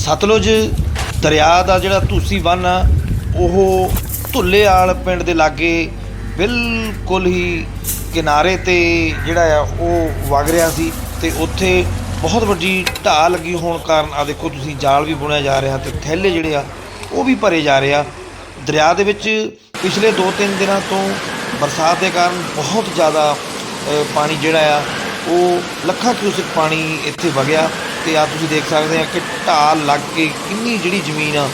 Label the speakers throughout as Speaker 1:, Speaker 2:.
Speaker 1: ਸਤਲੁਜ ਦਰਿਆ ਦਾ ਜਿਹੜਾ ਧੂਸੀ ਬੰਨ ਆ, ਉਹ ਧੁੱਲੇਆਲ ਪਿੰਡ ਦੇ ਲਾਗੇ ਬਿਲਕੁਲ ਹੀ ਕਿਨਾਰੇ ਤੇ ਜਿਹੜਾ ਆ, ਉਹ ਵਗ ਰਿਹਾ ਸੀ ਤੇ ਉੱਥੇ ਬਹੁਤ ਵੱਡੀ ਢਾਹ ਲੱਗੀ ਹੋਣ ਕਾਰਨ ਆ ਦੇਖੋ ਤੁਸੀਂ ਜਾਲ ਵੀ ਬੁਣਿਆ ਜਾ ਰਿਹਾ ਤੇ ਥੈਲੇ ਜਿਹੜੇ ਆ, ਉਹ ਵੀ ਭਰੇ ਜਾ ਰਹੇ ਆ। ਦਰਿਆ ਦੇ ਵਿੱਚ ਪਿਛਲੇ 2-3 ਦਿਨਾਂ ਤੋਂ ਬਰਸਾਤ ਦੇ ਕਾਰਨ ਬਹੁਤ ਜ਼ਿਆਦਾ ਪਾਣੀ ਜਿਹੜਾ ਆ, ਉਹ ਲੱਖਾਂ ਕਿਊਸਿਕ ਪਾਣੀ ਇੱਥੇ ਵਗਿਆ। ਤੇ ਆ ਤੁਸੀਂ ਦੇਖ ਸਕਦੇ ਆ ਕਿ ਢਾਲ ਲੱਗ ਕੇ ਕਿੰਨੀ ਜਿਹੜੀ ਜ਼ਮੀਨ ਆ,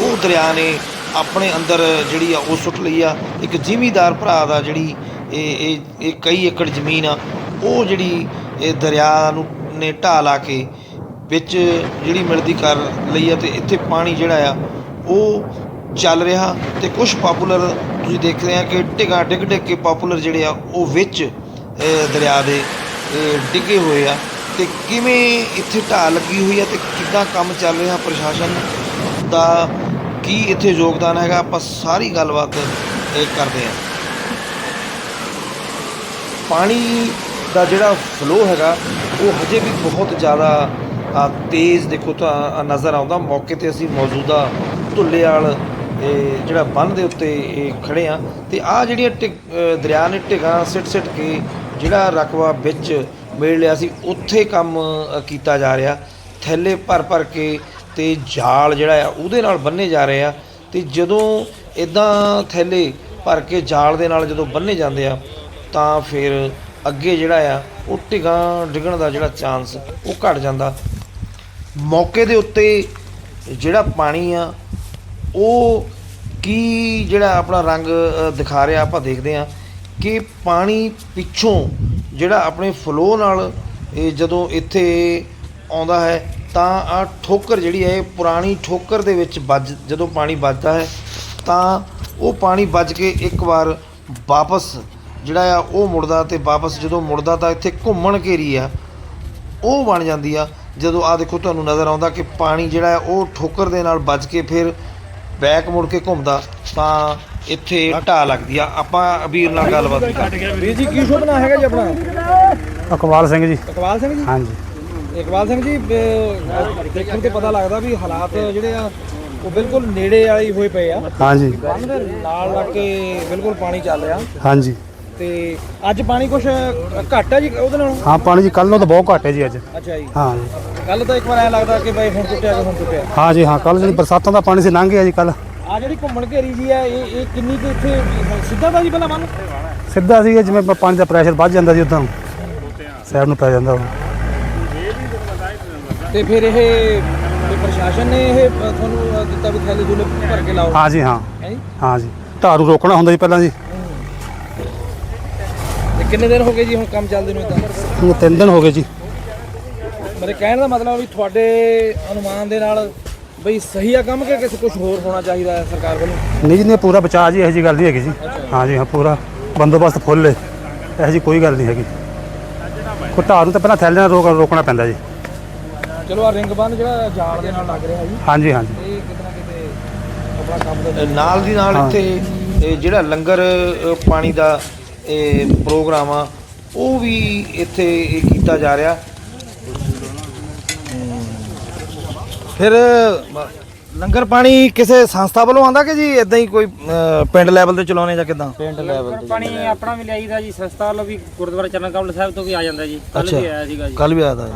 Speaker 1: ਉਹ ਦਰਿਆ ਨੇ ਆਪਣੇ ਅੰਦਰ ਜਿਹੜੀ ਆ, ਉਹ ਸੁੱਟ ਲਈ ਆ। ਇੱਕ ਜ਼ਿਮੀਦਾਰ ਭਰਾ ਦਾ ਜਿਹੜੀ ਇਹ ਇਹ ਇਹ ਕਈ ਏਕੜ ਜ਼ਮੀਨ ਆ, ਉਹ ਜਿਹੜੀ ਇਹ ਦਰਿਆ ਨੂੰ, ਨੇ ਢਾਹ ਲਾ ਕੇ ਵਿੱਚ ਜਿਹੜੀ ਮਿਲਦੀ ਕਰ ਲਈ ਆ ਤੇ ਇੱਥੇ ਪਾਣੀ ਜਿਹੜਾ ਆ, ਉਹ ਚੱਲ ਰਿਹਾ ਤੇ ਕੁਝ ਪਾਪੂਲਰ ਤੁਸੀਂ ਦੇਖ ਰਹੇ ਆ ਕਿ ਢਿਗਾ ਡਿੱਗ ਡਿੱਗ ਕੇ ਪਾਪੂਲਰ ਜਿਹੜੇ ਆ, ਉਹ ਵਿੱਚ ਦਰਿਆ ਦੇ ਡਿੱਗੇ ਹੋਏ ਆ। ਤੇ ਕਿਵੇਂ ਇੱਥੇ ਢਾਹ ਲੱਗੀ ਹੋਈ ਹੈ ਤੇ ਕਿੱਦਾਂ ਕੰਮ ਚੱਲ ਰਿਹਾ ਪ੍ਰਸ਼ਾਸਨ ਦਾ? ਕੀ ਇੱਥੇ ਯੋਗਦਾਨ ਹੈਗਾ? ਆਪਾਂ ਸਾਰੀ ਗੱਲਬਾਤ ਇਹ ਕਰਦੇ ਹਾਂ। ਪਾਣੀ ਦਾ ਜਿਹੜਾ ਫਲੋ ਹੈਗਾ, ਉਹ ਹਜੇ ਵੀ ਬਹੁਤ ਜ਼ਿਆਦਾ ਤੇਜ਼ ਦੇਖੋ ਤਾਂ ਨਜ਼ਰ ਆਉਂਦਾ। ਮੌਕੇ ਤੇ ਅਸੀਂ ਮੌਜੂਦਾ ਧੁੱਲੇਵਾਲ ਇਹ ਜਿਹੜਾ ਬੰਨ ਦੇ ਉੱਤੇ ਇਹ ਖੜੇ ਆ ਤੇ ਆ ਜਿਹੜੀਆਂ ਟਿ- ਦਰਿਆ ਨੇ ਢਿਗਾ ਸਿੱਟ ਸਿੱਟ ਕੇ ਜਿਹੜਾ ਰਕਬਾ ਵਿੱਚ ਮਿਲ ਲਿਆ ਸੀ। ਉੱਥੇ ਕੰਮ ਕੀਤਾ ਜਾ ਰਿਹਾ। ਥੈਲੇ ਭਰ ਭਰ ਕੇ ਤੇ ਜਾਲ ਜਿਹੜਾ ਆ, ਉਹਦੇ ਨਾਲ ਬੰਨੇ ਜਾ ਰਹੇ ਆ। ਤੇ ਜਦੋਂ ਇਦਾਂ ਥੈਲੇ ਭਰ ਕੇ ਜਾਲ ਦੇ ਨਾਲ ਜਦੋਂ ਬੰਨੇ ਜਾਂਦੇ ਆ, ਤਾਂ ਫਿਰ ਅੱਗੇ ਜਿਹੜਾ ਆ, ਉਹ ਢਿਗਾਂ ਡਿੱਗਣ ਦਾ ਜਿਹੜਾ ਚਾਂਸ, ਉਹ ਘਟ ਜਾਂਦਾ। ਮੌਕੇ ਦੇ ਉੱਤੇ ਜਿਹੜਾ ਪਾਣੀ ਆ, ਉਹ ਕੀ ਜਿਹੜਾ ਆਪਣਾ ਰੰਗ ਦਿਖਾ ਰਿਹਾ ਆਪਾਂ ਦੇਖਦੇ ਆ ਕਿ ਪਾਣੀ ਪਿੱਛੋਂ ਜਿਹੜਾ ਆਪਣੇ ਫਲੋ ਨਾਲ ਇਹ ਜਦੋਂ ਇੱਥੇ ਆਉਂਦਾ ਹੈ, ਤਾਂ ਆ ਠੋਕਰ ਜਿਹੜੀ ਹੈ, ਇਹ ਪੁਰਾਣੀ ਠੋਕਰ ਦੇ ਵਿੱਚ ਵੱਜ, ਜਦੋਂ ਪਾਣੀ ਵੱਜਦਾ ਹੈ, ਤਾਂ ਉਹ ਪਾਣੀ ਵੱਜ ਕੇ ਇੱਕ ਵਾਰ ਵਾਪਸ ਜਿਹੜਾ ਆ, ਉਹ ਮੁੜਦਾ ਤੇ ਵਾਪਸ ਜਦੋਂ ਮੁੜਦਾ ਤਾਂ ਇੱਥੇ ਘੁੰਮਣ ਘੇਰੀ ਆ, ਉਹ ਬਣ ਜਾਂਦੀ ਆ। ਜਦੋਂ ਆ ਦੇਖੋ ਤੁਹਾਨੂੰ ਨਜ਼ਰ ਆਉਂਦਾ ਕਿ ਪਾਣੀ ਜਿਹੜਾ ਹੈ, ਉਹ ਠੋਕਰ ਦੇ ਨਾਲ ਵੱਜ ਕੇ ਫਿਰ ਬੈਕ ਮੁੜ ਕੇ ਘੁੰਮਦਾ, ਤਾਂ ਇੱਥੇ ਢਾਹ ਲੱਗਦੀ ਆ। ਆਪਾਂ ਵੀਰ ਨਾਲ ਗੱਲਬਾਤ ਵੀ ਕਰਦੇ।
Speaker 2: ਵੀਰ ਜੀ ਕੀ ਸ਼ੁਭ ਹੈਗਾ ਜੀ ਆਪਣਾ?
Speaker 3: ਅਕਵਾਲ ਸਿੰਘ ਜੀ।
Speaker 2: ਇਕਬਾਲ ਸਿੰਘ ਜੀ?
Speaker 3: ਹਾਂਜੀ।
Speaker 2: ਇਕਬਾਲ ਸਿੰਘ ਜੀ ਦੇਖਣ ਤੇ ਪਤਾ ਲੱਗਦਾ ਵੀ ਹਾਲਾਤ ਜਿਹੜੇ ਆ ਉਹ ਬਿਲਕੁਲ ਨੇੜੇ ਵਾਲੇ ਹੀ ਹੋਏ ਪਏ ਆ।
Speaker 3: ਹਾਂਜੀ।
Speaker 2: ਬੰਨ ਦੇ ਨਾਲ ਲੱਗ ਕੇ ਬਿਲਕੁਲ ਪਾਣੀ ਚੱਲ ਰਿਹਾ।
Speaker 3: ਹਾਂਜੀ।
Speaker 2: ਤੇ ਅੱਜ ਪਾਣੀ ਕੁਛ ਘੱਟ ਹੈ ਜੀ ਉਹਦੇ ਨਾਲ?
Speaker 3: ਹਾਂ ਪਾਣੀ ਜੀ ਕੱਲ ਨੂੰ ਤਾਂ ਬਹੁਤ ਘੱਟ ਹੈ ਜੀ ਅੱਜ।
Speaker 2: ਅੱਛਾ ਜੀ।
Speaker 3: ਹਾਂ। ਜੀ
Speaker 2: ਕੱਲ ਤਾਂ ਇੱਕ ਵਾਰ ਐ ਲੱਗਦਾ ਕਿ ਬਈ ਹੁਣ ਟੁੱਟਿਆ ਕਿ ਹੁਣ ਟੁੱਟਿਆ।
Speaker 3: ਹਾਂ ਜੀ ਹਾਂ ਕੱਲ ਜਿਹੜੀ ਬਰਸਾਤਾਂ ਦਾ ਪਾਣੀ ਸੀ ਲੰਘ ਗਿਆ ਜੀ ਕੱਲ
Speaker 2: ਆ ਜਿਹੜੀ ਘੁੰਮਣ ਘੇਰੀ ਜੀ ਆ ਇਹ ਇਹ ਕਿੰਨੀ ਕੁ ਇੱਥੇ ਸਿੱਧਾ ਦਾ ਜੀ ਪਹਿਲਾਂ ਬੰਨ
Speaker 3: ਸਿੱਧਾ ਸੀ ਜਿਵੇਂ ਪ- ਪਾਣੀ ਦਾ ਪ੍ਰੈਸ਼ਰ ਵੱਧ ਜਾਂਦਾ ਜੀ ਉਦਾਂ। ਸਾਈਡ ਨੂੰ ਪੈ ਜਾਂਦਾ ਉਹ।
Speaker 2: ਤੇ ਫਿਰ ਇਹ ਪ੍ਰਸ਼ਾਸਨ ਨੇ ਇਹ ਅ, ਤੁਹਾਨੂੰ ਅ, ਦਿੱਤਾ ਵੀ ਥੈਲੇ ਥੂਲੇ ਭਰ ਕੇ ਲਾਓ।
Speaker 3: ਹਾਂ ਜੀ ਹਾਂ।
Speaker 2: ਹੈ ਜੀ?
Speaker 3: ਹਾਂ ਜੀ। ਢਾਰੂ ਰੋਕਣਾ ਹੁੰਦਾ ਜੀ ਪਹਿਲਾਂ ਜੀ।
Speaker 2: ਤੇ ਕਿੰਨੇ ਦਿਨ ਹੋ ਗਏ ਜੀ ਹੁਣ ਕੰਮ ਚੱਲਦੇ ਨੂੰ ਇਦਾਂ?
Speaker 3: ਹੁਣ ਤਿੰਨ ਦਿਨ ਹੋ ਗਏ ਜੀ।
Speaker 2: ਮੇਰੇ ਕਹਿਣ ਦਾ ਮਤਲਬ ਵੀ ਤੁਹਾਡੇ ਅਨੁਮਾਨ ਦੇ ਨਾਲ ਬਈ ਸਹੀ ਆ ਕੰਮ ਕਿ ਕਿਸੇ ਕੁਝ ਹੋਰ ਹੋਣਾ ਚਾਹੀਦਾ ਹੈ ਸਰਕਾਰ ਵੱਲੋਂ?
Speaker 3: ਨਹੀਂ ਜੀ ਨੇ ਪੂਰਾ ਬਚਾਅ ਜੀ ਇਹੋ ਜੀ ਗੱਲ ਨਹੀਂ ਹੈਗੀ ਜੀ। ਹਾਂ ਜੀ ਹਾਂ ਪੂਰਾ ਬੰਦੋਬਸਤ ਫੁੱਲ ਹੈ। ਇਹੋ ਜੀ ਕੋਈ ਗੱਲ ਨਹੀਂ ਹੈਗੀ। ਕੋਈ ਢਾਰੂ ਤਾਂ ਪਹਿਲਾਂ ਥੈਲੇ ਨਾਲ ਰੋਕ ਰੋਕਣਾ ਪੈਂਦਾ ਜੀ।
Speaker 2: ਚਲੋ ਆ ਰਿੰਗ ਬੰਨ ਜਿਹੜਾ ਜਾਲ ਦੇ ਨਾਲ ਲੱਗ ਰਿਹਾ ਜੀ।
Speaker 3: ਹਾਂਜੀ ਹਾਂਜੀ
Speaker 2: ਇਹ ਕਿਤੇ ਨਾ ਕਿਤੇ ਆਪਣਾ ਕੰਮ ਦਾ
Speaker 1: ਨਾਲ ਦੀ ਨਾਲ। ਇੱਥੇ ਇਹ ਜਿਹੜਾ ਲੰਗਰ ਅ, ਪਾਣੀ ਦਾ ਇਹ ਪ੍ਰੋਗਰਾਮ ਆ ਉਹ ਵੀ ਇੱਥੇ ਇਹ ਕੀਤਾ ਜਾ ਰਿਹਾ। ਫਿਰ ਮ- ਲੰਗਰ ਪਾਣੀ ਕਿਸੇ ਸੰਸਥਾ ਵੱਲੋਂ ਆਂਦਾ ਕਿ ਜੀ ਇਦਾਂ ਹੀ ਕੋਈ ਅ, ਪਿੰਡ ਲੈਵਲ ਤੇ ਚਲਾਉਣੇ ਜਾਂ ਕਿਦਾਂ?
Speaker 2: ਪਿੰਡ ਲੈਵਲ
Speaker 4: ਪਾਣੀ ਆਪਣਾ ਵੀ ਲਿਆਈਦਾ ਜੀ ਸੰਸਥਾ ਵੱਲੋਂ ਵੀ ਗੁਰਦੁਆਰਾ ਚਰਨ ਕਮਲ ਸਾਹਿਬ ਤੋਂ ਵੀ ਆ ਜਾਂਦਾ ਜੀ। ਕੱਲ ਵੀ ਆਇਆ ਸੀਗਾ ਜੀ।
Speaker 1: ਕੱਲ ਵੀ ਆਦਾ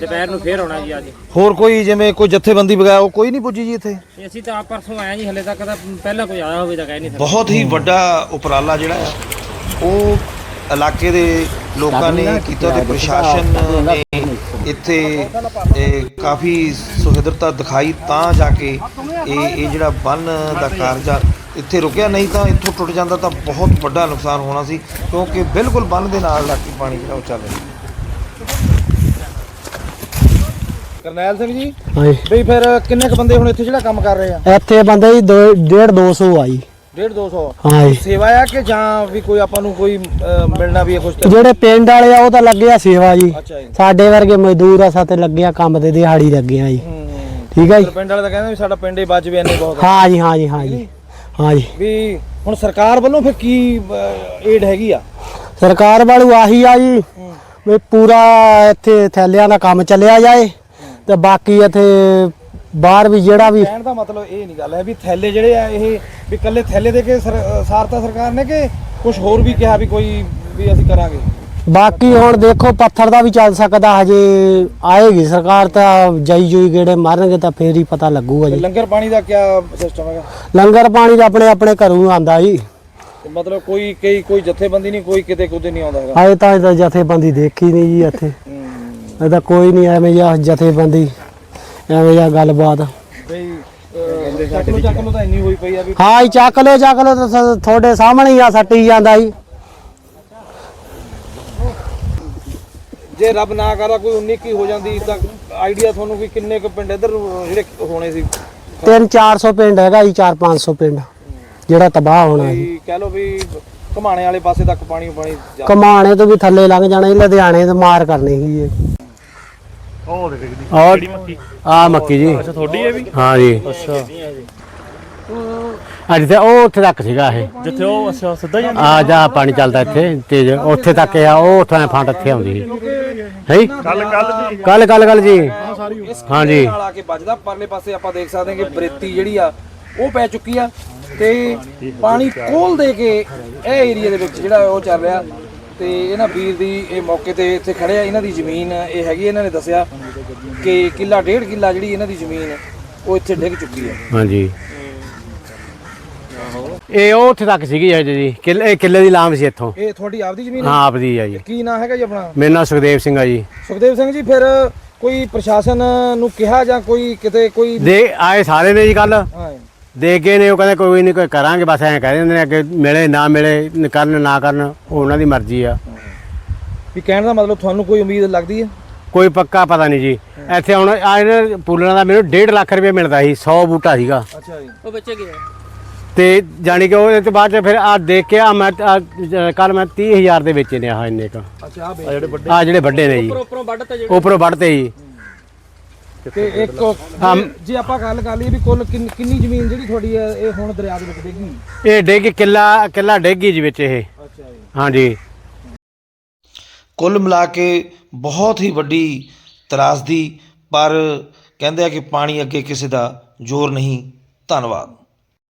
Speaker 4: ਦੁਪਹਿਰ ਨੂੰ ਫੇਰ ਆਉਣਾ ਜੀ ਅੱਜ।
Speaker 1: ਹੋਰ ਕੋਈ ਜਿਵੇਂ ਕੋਈ ਜਥੇਬੰਦੀ ਵਗੈਰਾ ਉਹ ਕੋਈ ਨਹੀਂ ਪੁੱਜੀ ਜੀ ਇੱਥੇ?
Speaker 4: ਤੇ ਅਸੀਂ ਤਾਂ ਆਪ ਪਰਸੋਂ ਆਏ ਜੀ ਹਲੇ ਤੱਕ ਤਾਂ ਪਹਿਲਾਂ ਕੋਈ ਆਇਆ ਹੋਵੇ ਤਾਂ ਕਹਿ ਨਹੀਂ ਸਕਦੇ।
Speaker 1: ਬਹੁਤ ਹੀ ਵੱਡਾ ਉਪਰਾਲਾ ਜਿਹੜਾ ਆ ਉਹ ਇਲਾਕੇ ਦੇ ਲੋਕਾਂ ਨੇ ਕੀਤਾ ਤੇ ਪ੍ਰਸ਼ਾਸਨ ਨੇ ਇੱਥੇ ਇਹ ਕਾਫੀ ਸੁਹਿਰਦਤਾ ਦਿਖਾਈ ਤਾਂ ਜਾ ਕੇ ਇਹ ਇਹ ਜਿਹੜਾ ਬੰਨ ਦਾ ਕਾਰਜ ਆ ਇੱਥੇ ਰੁਕਿਆ ਨਹੀਂ ਤਾਂ ਇੱਥੋਂ ਟੁੱਟ ਜਾਂਦਾ ਤਾਂ ਬਹੁਤ ਵੱਡਾ ਨੁਕਸਾਨ ਹੋਣਾ ਸੀ ਕਿਉਂਕਿ ਬਿਲਕੁਲ ਬੰਨ ਦੇ ਨਾਲ ਲੱਗ ਕੇ ਪਾਣੀ ਜਿਹੜਾ ਉਹ ਚੱਲ ਰਿਹਾ।
Speaker 2: ਕਰਨੈਲ ਸਿੰਘ ਜੀ
Speaker 5: ਹਾਂਜੀ।
Speaker 2: ਬਈ ਫਿਰ ਕਿੰਨੇ ਕ ਬੰਦੇ ਹੁਣ ਇੱਥੇ ਜਿਹੜਾ ਕੰਮ ਕਰ ਰਹੇ ਆ?
Speaker 5: ਇੱਥੇ ਬੰਦੇ ਜੀ 1.5 200 ਆ ਜੀ।
Speaker 2: 1.5 200
Speaker 5: ਹਾਂਜੀ।
Speaker 2: ਸੇਵਾ ਆ ਕਿ ਜਾਂ ਵੀ ਕੋਈ ਆਪਾਂ ਨੂੰ ਕੋਈ ਅ, ਮਿਲਣਾ ਵੀ ਹੈ ਕੁਝ
Speaker 5: ਜਿਹੜੇ ਪਿੰਡ ਵਾਲੇ ਆ ਉਹ ਤਾਂ ਲੱਗਿਆ ਸੇਵਾ ਜੀ।
Speaker 2: ਅੱਛਾ ਜੀ।
Speaker 5: ਸਾਡੇ ਵਰਗੇ ਮਜ਼ਦੂਰ ਆ ਸਾਤੇ ਲੱਗਿਆ ਕੰਮ ਤੇ ਦਿਹਾੜੀ ਲੱਗੇ ਆ ਜੀ।
Speaker 2: ਹੂੰ
Speaker 5: ਠੀਕ ਆ ਜੀ?
Speaker 2: ਪਿੰਡ ਵਾਲੇ ਤਾਂ ਕਹਿੰਦੇ ਵੀ ਸਾਡਾ ਪਿੰਡ ਹੀ ਬਚ ਵੀ ਇੰਨੇ ਬਹੁਤ ਆ।
Speaker 5: ਹਾਂ ਜੀ ਹਾਂ ਜੀ ਹਾਂ ਜੀ। ਹਾਂ ਜੀ।
Speaker 2: ਵੀ ਹੁਣ ਸਰਕਾਰ ਵੱਲੋਂ ਫਿਰ ਕੀ ਏਡ ਹੈਗੀ ਆ?
Speaker 5: ਸਰਕਾਰ ਵਾਲੂ ਆਹੀ ਆ ਜੀ ਵੀ ਪੂਰਾ ਇੱਥੇ ਥੈਲਿਆਂ ਦਾ ਕੰਮ ਚੱਲਿਆ ਜਾਏ ਤੇ ਬਾਕੀ ਇੱਥੇ ਬਾਹਰ ਵੀ ਜਿਹੜਾ ਵੀ
Speaker 2: ਕਹਿਣ ਦਾ ਮਤਲਬ ਇਹ ਨਹੀਂ ਗੱਲ ਹੈ ਵੀ ਥੈਲੇ ਜਿਹੜੇ ਆ ਇਹ ਵੀ ਕੱਲੇ ਥੈਲੇ ਦੇ ਕੇ ਸਾਰਤਾ ਸਰਕਾਰ ਨੇ ਕਿ ਕੁਝ ਹੋਰ ਵੀ ਕਿਹਾ ਵੀ ਕੋਈ ਵੀ ਅਸੀਂ ਕਰਾਂਗੇ?
Speaker 5: ਬਾਕੀ ਹੁਣ ਦੇਖੋ ਪੱਥਰ ਦਾ ਵੀ ਚੱਲ ਸਕਦਾ ਹਜੇ ਆਏਗੀ ਸਰਕਾਰ ਤਾਂ ਜਾਈ ਜੂਈ ਗੇੜੇ ਮਾਰਨਗੇ ਤਾਂ ਫੇਰ ਹੀ ਪਤਾ ਲੱਗੂਗਾ ਜੀ।
Speaker 2: ਲੰਗਰ ਪਾਣੀ ਦਾ ਕੀ ਸਿਸਟਮ ਹੈਗਾ?
Speaker 5: ਲੰਗਰ ਪਾਣੀ ਦਾ ਆਪਣੇ ਆਪਣੇ ਘਰੋਂ ਆਂਦਾ ਜੀ।
Speaker 2: ਮਤਲਬ ਕੋਈ ਕਈ ਕੋਈ ਜਥੇਬੰਦੀ ਨਹੀਂ ਕੋਈ ਕਿਤੇ ਕੁਦੇ ਨਹੀਂ ਆਉਂਦਾ ਹੈਗਾ?
Speaker 5: ਆਏ ਤਾਂ ਜਥੇਬੰਦੀ ਦੇਖੀ ਨਹੀਂ ਜੀ ਇੱਥੇ। ਇਹਦਾ ਕੋਈ ਨਹੀਂ ਐਵੇਂ ਜਾਂ ਜਥੇਬੰਦੀ। ਐਵੇਂ ਜਾਂ ਗੱਲਬਾਤ।
Speaker 2: ਬਈ ਚੱਕ ਲੋ ਚੱਕ ਲੋ ਤਾਂ ਇੰਨੀ ਹੋਈ ਪਈ ਆ ਵੀ
Speaker 5: ਹਾਂ ਜੀ ਚੱਕ ਲੋ ਚੱਕ ਲੋ ਤਾਂ ਸ- ਤੁਹਾਡੇ ਸਾਹਮਣੇ ਹੀ ਆ ਸੱਟੀ ਜਾਂਦਾ ਜੀ।
Speaker 2: ਜੇ ਰੱਬ ਨਾ ਕਰਾ ਕੋਈ 19 ਕੀ ਹੋ ਜਾਂਦੀ ਤਾਂ ਆਈਡੀਆ ਤੁਹਾਨੂੰ ਵੀ ਕਿੰਨੇ ਕੁ ਪਿੰਡ ਇੱਧਰ ਜਿਹੜੇ ਹੋਣੇ ਸੀ?
Speaker 5: 3-400 ਪਿੰਡ ਹੈਗਾ ਜੀ 4-500 ਪਿੰਡ ਜਿਹੜਾ ਤਬਾਹ ਹੋਣਾ ਜੀ।
Speaker 2: ਵੀ ਕਹਿ ਲੋ ਵੀ ਘਮਾਣੇ ਵਾਲੇ ਪਾਸੇ ਤੱਕ ਪਾਣੀ ਪਾਣੀ ਜਾ
Speaker 5: ਕਮਾਣੇ ਤੋਂ ਵੀ ਥੱਲੇ ਲੰਘ ਜਾਣਾ ਜੀ ਲੁਧਿਆਣੇ ਤੋਂ ਮਾਰ ਕਰਨੀ ਸੀ ਇਹ
Speaker 3: ਔਰ ਆ ਮੱਕੀ? ਜੀ। ਅੱਛਾ ਤੁਹਾਡੀ ਹੈ ਵੀ? ਹਾਂ ਜੀ। ਅੱਛਾ। ਅੱਜ ਤੇ ਉਹ ਉੱਥੇ ਤੱਕ ਸੀਗਾ ਇਹ।
Speaker 6: ਜਿੱਥੇ ਉਹ ਅੱਛਾ ਸਿੱਧਾ ਹੀ
Speaker 3: ਆ ਜਾ ਪਾਣੀ ਚੱਲਦਾ ਇੱਥੇ ਤੇਜ਼ ਉੱਥੇ ਤੱਕ ਆ ਉਹ ਉੱਥੋਂ ਫੰਡ ਇੱਥੇ ਆਉਂਦੀ ਹੈ
Speaker 6: ਕੱਲ ਕੱਲ ਦੀ
Speaker 3: ਕੱਲ ਕੱਲ ਕੱਲ ਜੀ। ਹਾਂ ਜੀ।
Speaker 2: ਨਾਲ ਆ ਕੇ ਵੱਜਦਾ ਪਰਲੇ ਪਾਸੇ ਆਪਾਂ ਦੇਖ ਸਕਦੇ ਹਾਂ ਕਿ ਬਰੇਤੀ ਜਿਹੜੀ ਆ ਉਹ ਪੈ ਚੁੱਕੀ ਆ। ਤੇ ਪਾਣੀ ਕੋਲ ਦੇ ਕੇ ਇਹ ਏਰੀਆ ਦੇ ਵਿੱਚ ਜਿਹੜਾ ਉਹ ਚੱਲ ਰਿਹਾ। ਤੇ ਇਹਨਾਂ ਵੀਰ ਦੀ ਇਹ ਮੌਕੇ ਤੇ ਇੱਥੇ ਖੜੇ ਆ ਇਹਨਾਂ ਦੀ ਜ਼ਮੀਨ ਇਹ ਹੈਗੀ ਇਹਨਾਂ ਨੇ ਦੱਸਿਆ ਕਿ ਕਿੱਲਾ ਡੇਢ ਕਿੱਲਾ ਜਿਹੜੀ ਇਹਨਾਂ ਦੀ ਜ਼ਮੀਨ ਉਹ ਇੱਥੇ ਡਿੱਗ ਚੁੱਕੀ ਹੈ।
Speaker 3: ਹਾਂ ਜੀ ਇਹ ਉਹ ਉੱਥੇ ਤੱਕ ਸੀਗੀ ਜੀ ਜੀ ਕਿੱਲੇ ਕਿੱਲੇ ਦੀ ਲਾਮ ਸੀ ਇੱਥੋਂ।
Speaker 2: ਇਹ ਤੁਹਾਡੀ ਆਪਦੀ ਜ਼ਮੀਨ ਹੈ?
Speaker 3: ਹਾਂ ਆਪਦੀ ਆ ਜੀ।
Speaker 2: ਕੀ ਨਾਂ ਹੈਗਾ ਜੀ ਆਪਣਾ?
Speaker 3: ਮੇਰਾ ਨਾਮ ਸੁਖਦੇਵ ਸਿੰਘ ਆ ਜੀ।
Speaker 2: ਸੁਖਦੇਵ ਸਿੰਘ ਜੀ ਫਿਰ ਕੋਈ ਪ੍ਰਸ਼ਾਸਨ ਨੂੰ ਕਿਹਾ ਜਾਂ ਕੋਈ ਕਿਤੇ ਕੋਈ
Speaker 3: ਦੇ ਆਏ ਸਾਰੇ ਨੇ ਜੀ ਕੱਲ
Speaker 2: ਹਾਂ
Speaker 3: ਦੇ ਕੇ ਨੇ ਉਹ ਕਹਿੰਦੇ ਕੋਈ ਨਹੀਂ ਕੋਈ ਕਰਾਂਗੇ ਬਸ ਐਂ ਕਹਿ ਦਿੰਦੇ ਨੇ ਅੱਗੇ ਮਿਲੇ ਨਾ ਮਿਲੇ ਕਰਨ ਨਾ ਕਰਨ ਉਹ ਉਹਨਾਂ ਦੀ ਮਰਜ਼ੀ ਆ।
Speaker 2: ਵੀ ਕਹਿਣ ਦਾ ਮਤਲਬ ਤੁਹਾਨੂੰ ਕੋਈ ਉਮੀਦ ਲੱਗਦੀ ਹੈ?
Speaker 3: ਕੋਈ ਪੱਕਾ ਪਤਾ ਨਹੀਂ ਜੀ। ਇੱਥੇ ਹੁਣ ਆ ਇਹਨਾਂ ਪੂਲਣਾ ਦਾ ਮੈਨੂੰ 1.5 ਲੱਖ ਰੁਪਏ ਮਿਲਦਾ ਸੀ 100 ਬੂਟਾ ਸੀਗਾ।
Speaker 2: ਅੱਛਾ ਜੀ।
Speaker 4: ਉਹ ਬੱਚੇ ਗਏ
Speaker 3: ਤੇ ਜਾਣੀ ਕਿ ਉਹਦੇ ਤੋਂ ਬਾਅਦ 'ਚ ਫਿਰ ਆ ਦੇਖ ਕੇ ਆ ਮੈਂ ਕੱਲ ਮੈਂ 30000 ਦੇ ਵੇਚੇ ਨੇ ਆ ਇੰਨੇ ਕ।
Speaker 2: ਅੱਛਾ ਆ
Speaker 6: ਜਿਹੜੇ ਵੱਡੇ
Speaker 3: ਆ ਜਿਹੜੇ ਵੱਡੇ ਨੇ ਜੀ।
Speaker 4: ਉੱਪਰੋਂ ਵੱਢ ਤੇ ਜਿਹੜੇ
Speaker 3: ਉੱਪਰੋਂ ਵੱਢਤੇ ਜੀ।
Speaker 2: ਤੇ ਇੱਕ ਜੇ- ਜੇ ਆਪਾਂ ਗੱਲ ਕਰ ਲਈਏ ਵੀ ਕੁੱਲ ਕਿੰਨ- ਕਿੰਨੀ ਜ਼ਮੀਨ ਜਿਹੜੀ ਤੁਹਾਡੀ ਹੈ ਇਹ ਹੁਣ ਦਰਿਆ ਦੇ ਵਿੱਚ ਡਿੱਗੀ
Speaker 3: ਇਹ ਡਿੱਗ ਕਿੱਲਾ ਕਿੱਲਾ ਡਿੱਗ ਜੀ ਵਿੱਚ ਇਹ।
Speaker 2: ਅੱਛਾ ਜੀ।
Speaker 3: ਹਾਂਜੀ।
Speaker 1: ਕੁੱਲ ਮਿਲਾ ਕੇ ਬਹੁਤ ਹੀ ਵੱਡੀ ਤਰਾਸਦੀ ਪਰ ਕਹਿੰਦੇ ਆ ਕਿ ਪਾਣੀ ਅੱਗੇ ਕਿਸੇ ਦਾ ਜ਼ੋਰ ਨਹੀਂ। ਧੰਨਵਾਦ।